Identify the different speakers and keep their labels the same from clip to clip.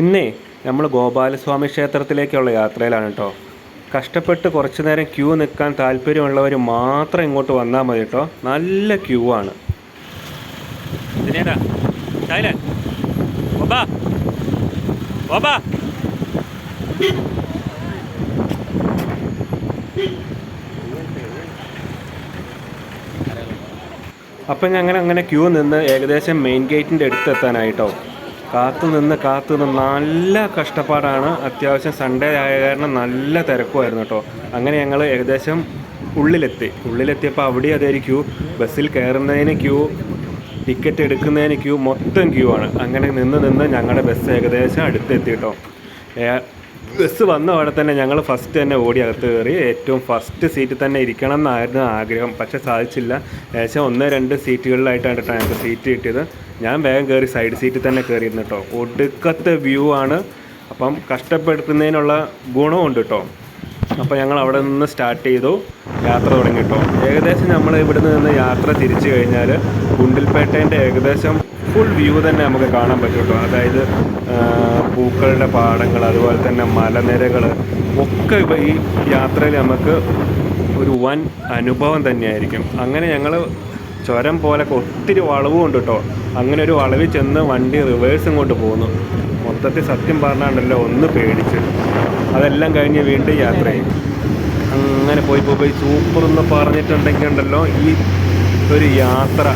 Speaker 1: ഇന്നേ നമ്മൾ ഗോപാലസ്വാമി ക്ഷേത്രത്തിലേക്കുള്ള യാത്രയിലാണ് കേട്ടോ കഷ്ടപ്പെട്ട് കുറച്ച് നേരം ക്യൂ നിൽക്കാൻ താല്പര്യമുള്ളവർ മാത്രം ഇങ്ങോട്ട് വന്നാൽ മതി കേട്ടോ നല്ല ക്യൂ ആണ്. അപ്പം ഞങ്ങൾ അങ്ങനെ ക്യൂ നിന്ന് ഏകദേശം മെയിൻ ഗേറ്റിന്റെ അടുത്തെത്താനായിട്ടോ കാത്തു നിന്ന് കാത്തു നിന്ന് നല്ല കഷ്ടപ്പാടാണ്. അത്യാവശ്യം സൺഡേ ആയ കാരണം നല്ല തിരക്കുമായിരുന്നു കേട്ടോ. അങ്ങനെ ഞങ്ങൾ ഏകദേശം ഉള്ളിലെത്തി. ഉള്ളിലെത്തിയപ്പോൾ അവിടെ അതേ ക്യൂ ബസ്സിൽ കയറുന്നതിന് ക്യൂ ടിക്കറ്റ് എടുക്കുന്നതിന് ക്യൂ മൊത്തം ക്യൂ ആണ്. അങ്ങനെ നിന്ന് നിന്ന് ഞങ്ങളുടെ ബസ് ഏകദേശം അടുത്തെത്തി കേട്ടോ. ബസ് വന്ന അവിടെ തന്നെ ഞങ്ങൾ ഫസ്റ്റ് തന്നെ ഓടി അകത്ത് കയറി. ഏറ്റവും ഫസ്റ്റ് സീറ്റിൽ തന്നെ ഇരിക്കണം എന്നായിരുന്നു ആഗ്രഹം. പക്ഷെ സാധിച്ചില്ല. ഏകദേശം ഒന്ന് രണ്ട് സീറ്റുകളിലായിട്ടാണ് കേട്ടോ ഞങ്ങൾക്ക് സീറ്റ് കിട്ടിയത്. ഞാൻ വേഗം കയറി സൈഡ് സീറ്റിൽ തന്നെ കയറിയിരുന്നു കേട്ടോ ഒടുക്കത്തെ വ്യൂ ആണ്. അപ്പം കഷ്ടപ്പെടുത്തുന്നതിനുള്ള ഗുണമുണ്ട് കേട്ടോ അപ്പോൾ ഞങ്ങൾ അവിടെ നിന്ന് സ്റ്റാർട്ട് ചെയ്തു. യാത്ര തുടങ്ങി കേട്ടോ ഏകദേശം നമ്മൾ ഇവിടുന്ന് നിന്ന് യാത്ര തിരിച്ചു കഴിഞ്ഞാൽ ഗുണ്ടിൽപേട്ടേന്റെ ഏകദേശം ഫുൾ വ്യൂ തന്നെ നമുക്ക് കാണാൻ പറ്റും അതായത് പൂക്കളുടെ പാടങ്ങൾ അതുപോലെ തന്നെ മലനിരകൾ ഒക്കെ ഈ യാത്രയിൽ നമുക്ക് ഒരു വൻ അനുഭവം തന്നെയായിരിക്കും. അങ്ങനെ ഞങ്ങൾ ചുരം പോലെ ഒത്തിരി വളവ് ഉണ്ട് കേട്ടോ അങ്ങനെ ഒരു വളവിൽ ചെന്ന് വണ്ടി റിവേഴ്സും കൊണ്ട് പോകുന്നു മൊത്തത്തിൽ സത്യം പറഞ്ഞാണ്ടല്ലോ ഒന്ന് പേടിച്ച്. അതെല്ലാം കഴിഞ്ഞ് വീണ്ടും യാത്ര ചെയ്യും അങ്ങനെ പോയി പോയി. സൂപ്പർ എന്ന് പറഞ്ഞിട്ടുണ്ടെങ്കിൽ ഉണ്ടല്ലോ ഈ ഒരു യാത്ര.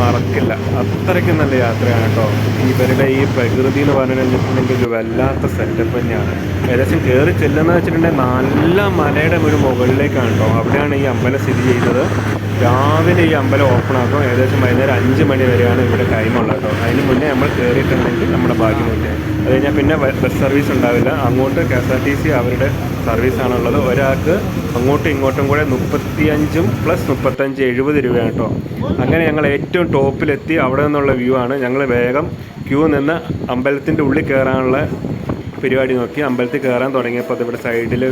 Speaker 1: മറക്കില്ല. അത്രയ്ക്ക് നല്ല യാത്രയാണ് കേട്ടോ ഇവരുടെ ഈ പ്രകൃതി എന്ന് പറഞ്ഞിട്ടുണ്ടെങ്കിൽ ഒരു വല്ലാത്ത സെറ്റപ്പ് തന്നെയാണ്. ഏകദേശം കയറി ചെല്ലുന്ന വെച്ചിട്ടുണ്ടെങ്കിൽ നല്ല മലയുടെ ഒരു മുകളിലേക്കാണ് കേട്ടോ അവിടെയാണ് ഈ അമ്പലം സ്ഥിതി ചെയ്യുന്നത്. രാവിലെ ഈ അമ്പലം ഓപ്പൺ ആക്കും. ഏകദേശം വൈകുന്നേരം അഞ്ച് മണി വരെയാണ് ഇവിടെ ടൈമുള്ളത് കേട്ടോ അതിന് മുന്നേ നമ്മൾ കയറിയിട്ടുണ്ടെങ്കിൽ നമ്മുടെ ഭാഗ്യം മുന്നേ അത് കഴിഞ്ഞാൽ പിന്നെ ബസ് സർവീസ് ഉണ്ടാവില്ല. അങ്ങോട്ട് K S R T C അവരുടെ സർവീസാണുള്ളത്. ഒരാൾക്ക് അങ്ങോട്ടും ഇങ്ങോട്ടും കൂടെ മുപ്പത്തിയഞ്ചും പ്ലസ് മുപ്പത്തഞ്ച് എഴുപത് രൂപയാണ് കേട്ടോ അങ്ങനെ ഞങ്ങൾ ഏറ്റവും ടോപ്പിലെത്തി. അവിടെ നിന്നുള്ള വ്യൂ ആണ്. ഞങ്ങൾ വേഗം ക്യൂ നിന്ന് അമ്പലത്തിന്റെ ഉള്ളിൽ കയറാനുള്ള പരിപാടി നോക്കി. അമ്പലത്തിൽ കയറാൻ തുടങ്ങിയപ്പോൾ ഇവിടെ സൈഡിൽ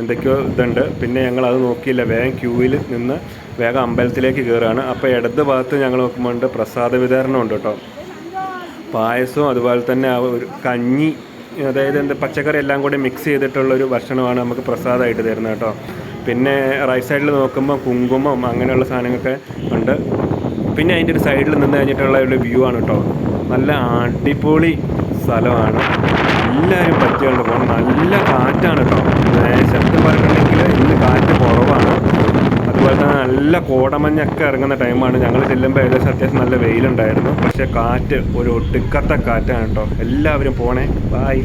Speaker 1: എന്തൊക്കെയോ ഇതുണ്ട്. പിന്നെ ഞങ്ങൾ അത് നോക്കിയില്ല. വേഗം ക്യൂവിൽ നിന്ന് വേഗം അമ്പലത്തിലേക്ക് കയറുകയാണ്. അപ്പോൾ ഇടത് ഭാഗത്ത് ഞങ്ങൾ നോക്കുമ്പോൾ പ്രസാദ വിതരണം ഉണ്ട് കേട്ടോ പായസവും അതുപോലെ തന്നെ ഒരു കഞ്ഞി അതായത് എന്താ പച്ചക്കറി എല്ലാം കൂടി മിക്സ് ചെയ്തിട്ടുള്ളൊരു ഭക്ഷണമാണ് നമുക്ക് പ്രസാദമായിട്ട് തരുന്നത് കേട്ടോ. പിന്നെ റൈറ്റ് സൈഡിൽ നോക്കുമ്പോൾ കുങ്കുമം അങ്ങനെയുള്ള സാധനങ്ങളൊക്കെ ഉണ്ട്. പിന്നെ അതിന്റെ ഒരു സൈഡിൽ നിന്ന് കഴിഞ്ഞിട്ടുള്ള ഒരു വ്യൂ ആണ് കേട്ടോ. നല്ല അടിപൊളി സ്ഥലമാണ്. എല്ലാവരും പറ്റിയുണ്ട് പോകണം നല്ല കാറ്റാണ് കേട്ടോ. ശബ്ദം പറഞ്ഞിട്ടുണ്ടെങ്കിൽ ഇന്ന് കാറ്റ് കുറവാണ് നല്ല കോടമഞ്ഞൊക്കെ ഇറങ്ങുന്ന ടൈമാണ്. ഞങ്ങൾ ചെല്ലുമ്പോൾ ഏകദേശം അത്യാവശ്യം നല്ല വെയിലുണ്ടായിരുന്നു. പക്ഷേ കാറ്റ് ഒരു ഒടുക്കത്തെ കാറ്റാണ് കേട്ടോ. എല്ലാവരും പോണേ. ബായ്